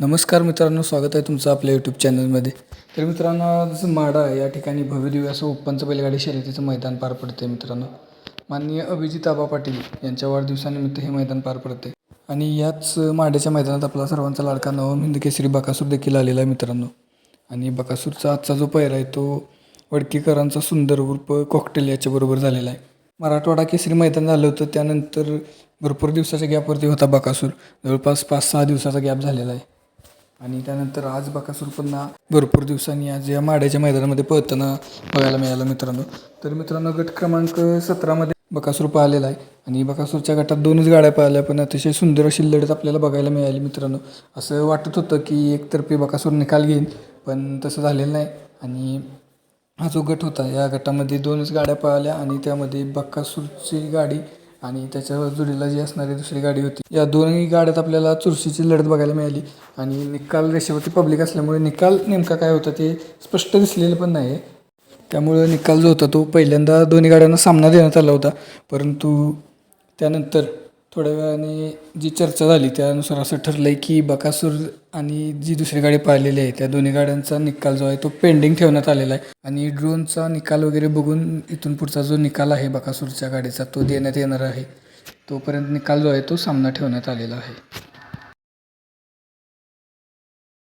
नमस्कार मित्रांनो स्वागत आहे तुमचं आपल्या यूट्यूब चॅनलमध्ये तर मित्रांनो जसं माडा या ठिकाणी भव्यदिव्य असं ओपनचं बैलगाडी शर्यतीचं मैदान पार पडते मित्रांनो. माननीय अभिजित आबा पाटील यांच्या वाढदिवसानिमित्त हे मैदान पार पडते आणि याच माड्याच्या मैदानात आपला सर्वांचा लाडका नवम हिंद केसरी बकासूर देखील आलेला आहे मित्रांनो. आणि बकासूरचा आजचा जो पैरा आहे तो वडकीकरांचा सुंदर उर्फ कॉकटेल याच्याबरोबर झालेला आहे. मराठवाडा केसरी मैदान झालं होतं त्यानंतर भरपूर दिवसाच्या गॅपवरती होता बकासूर. जवळपास पाच सहा दिवसाचा गॅप झालेला आहे. आणि त्यानंतर आज बकासूर पुन्हा भरपूर दिवसांनी आज या माड्याच्या मैदानामध्ये पळताना बघायला मिळालं मित्रांनो. तर मित्रांनो गट क्रमांक सतरामध्ये बकासूर पाहिलेला आहे. आणि बकासूरच्या गटात दोनच गाड्या पाहिल्या पण अतिशय सुंदर अशी लढत आपल्याला बघायला मिळाली मित्रांनो. असं वाटत होतं की एकतर्फी बकासूर निकाल घेईन पण तसं झालेलं नाही. आणि हा जो गट होता या गटामध्ये दोनच गाड्या पळाल्या आणि त्यामध्ये बकासूरची गाडी आणि त्याच्या जोडीला जी असणारी दुसरी गाडी होती या दोन्ही गाड्यात आपल्याला चुरशीची लढत बघायला मिळाली. आणि निकाल रेषेवरती पब्लिक असल्यामुळे निकाल नेमका काय होता ते स्पष्ट दिसलेलं पण नाही त्यामुळे निकाल जो होता तो पहिल्यांदा दोन्ही गाड्यांना सामना देण्यात आला होता. परंतु त्यानंतर थोड्या वेळाने जी चर्चा झाली त्यानुसार असं ठरलं आहे की बकासूर आणि जी दुसरी गाडी पाहिलेली आहे त्या दोन्ही गाड्यांचा निकाल जो आहे तो पेंडिंग ठेवण्यात आलेला आहे. आणि ड्रोनचा निकाल वगैरे बघून इथून पुढचा जो निकाल आहे बकासूरच्या गाडीचा तो देण्यात येणार आहे. तोपर्यंत निकाल जो आहे तो सामना ठेवण्यात आलेला आहे.